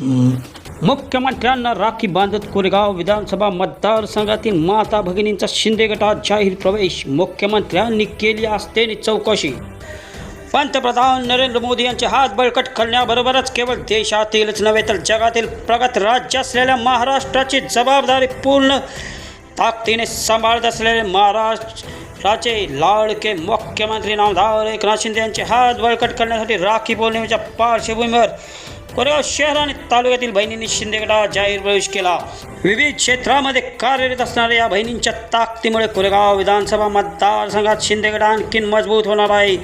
मुख्यमंत्र्यांना राखी बांधत कोरेगाव विधानसभा मतदारसंघातील माता भगिनींचा शिंदे गटात जाहीर प्रवेश. मुख्यमंत्र्यांनी केली असतेने चौकशी. पंतप्रधान नरेंद्र मोदी यांचे हात बळकट करण्याबरोबरच केवळ देशातीलच नव्हे तर जगातील प्रगत राज्य असलेल्या महाराष्ट्राची जबाबदारी पूर्ण ताकदीने सांभाळत असलेले महाराष्ट्राचे लाडके मुख्यमंत्री नामदार एकनाथ शिंदे यांचे हात बळकट करण्यासाठी राखी पौर्णिमेच्या पार्श्वभूमीवर कोरेगाव शहर आणि तालुक्यातील बहिणींनी शिंदेगडा जाहीर प्रवेश केला. विविध क्षेत्रामध्ये कार्यरत असणाऱ्या या बहिणींच्या ताकदीमुळे कोरेगाव विधानसभा मतदारसंघात शिंदे आणखीन मजबूत होणार आहे.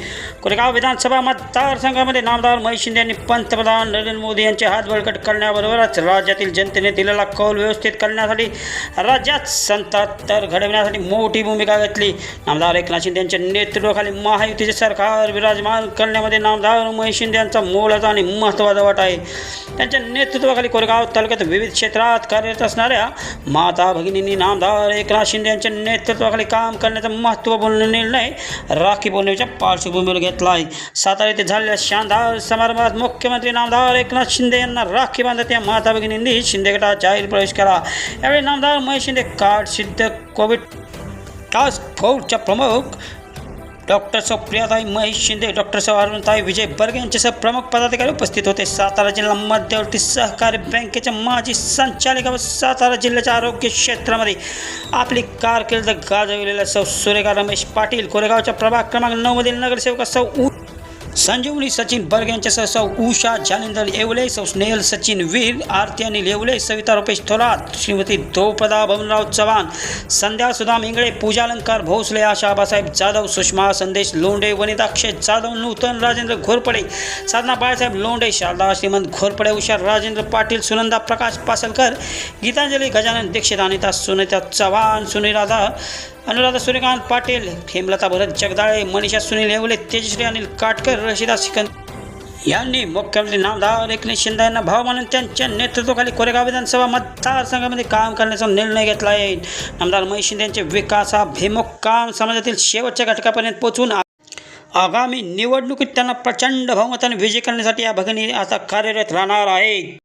कोरेगाव विधानसभा मतदारसंघामध्ये नामदार महेश शिंदे यांनी पंतप्रधान नरेंद्र मोदी यांचे हात बळकट करण्याबरोबरच राज्यातील जनतेने दिलेला कौल व्यवस्थित करण्यासाठी राज्यात संतातर घडविण्यासाठी मोठी भूमिका घेतली. नामदार एकनाथ शिंदे यांच्या नेतृत्वाखाली महायुतीचे सरकार विराजमान करण्यामध्ये नामदार महेश शिंदे यांचा मोलाचा आणि महत्त्वाचा वाटा आहे. त्यांच्या नेतृत्वाखाली कोरेगाव तालुक्यात विविध क्षेत्रात कार्यरत असणाऱ्या माता भगिनींनी नामदार एकनाथ शिंदे यांच्या नेतृत्वाखाली काम करण्याचा महत्त्वपूर्ण निर्णय राखी पौर्णिमेच्या पार्श्वभूमीवर घेतला आहे सातारा येथे झालेल्या शानदार समारंभात मुख्यमंत्री नामदार एकनाथ शिंदे यांना राखी बांधत या माता भगिनींनी शिंदे गटात जाहीर प्रवेश केला. यावेळी नामदार महेश शिंदे कार्ड सिद्ध कोविड टास्क फोर्सच्या प्रमुख डॉक्टर सौ प्रियाताई महेश शिंदे डॉक्टर सौ अरुणताई विजय बर्गे यांच्यासह प्रमुख पदाधिकारी उपस्थित होते. सातारा जिल्हा मध्यवर्ती सहकारी बँकेच्या माजी संचालिका व सातारा जिल्ह्याच्या आरोग्य क्षेत्रामध्ये आपली कारकीर्द गाजविलेल्या सौ सुरेखा रमेश पाटील कोरेगावच्या प्रभाग क्रमांक नऊमधील नगरसेवका सौ उ संजीवनी सचिन बर्ग यांच्यासह सौ उषा जालिंदर येवले सौ स्नेहल सचिन वीर आरती अनिल येवले सविता रुपेश थोरात श्रीमती द्रौपदा भवनराव चव्हाण संध्या सुदाम इंगळे पूजा अलंकार भोसले आशा आबासाहेब जाधव सुषमा संदेश लोंढे वनिता अक्षय जाधव नूतन राजेंद्र घोरपडे साधना बाळासाहेब लोंढे शारदा श्रीमंत घोरपडे उषा राजेंद्र पाटील सुनंदा प्रकाश पासलकर गीतांजली गजानन दीक्षित अनिता सुनीता चव्हाण सुनीराधा अनुराधा सूर्यकांत पाटील हेमलता भरत जगदाळे मनीषा सुनील येवले तेजश्री अनिल काटकर रशिदा सिकंद यांनी मुख्यमंत्री नामदार एकनाथ शिंदे यांना भाव मानून त्यांच्या नेतृत्वाखाली कोरेगाव विधानसभा मतदारसंघामध्ये काम करण्याचा निर्णय घेतला आहे. नामदार महेश शिंदे यांचे विकासाभिमुख काम समाजातील शेवटच्या घटकापर्यंत पोहोचून आगामी निवडणुकीत त्यांना प्रचंड बहुमताने विजय करण्यासाठी या भगिनी आता कार्यरत राहणार आहेत.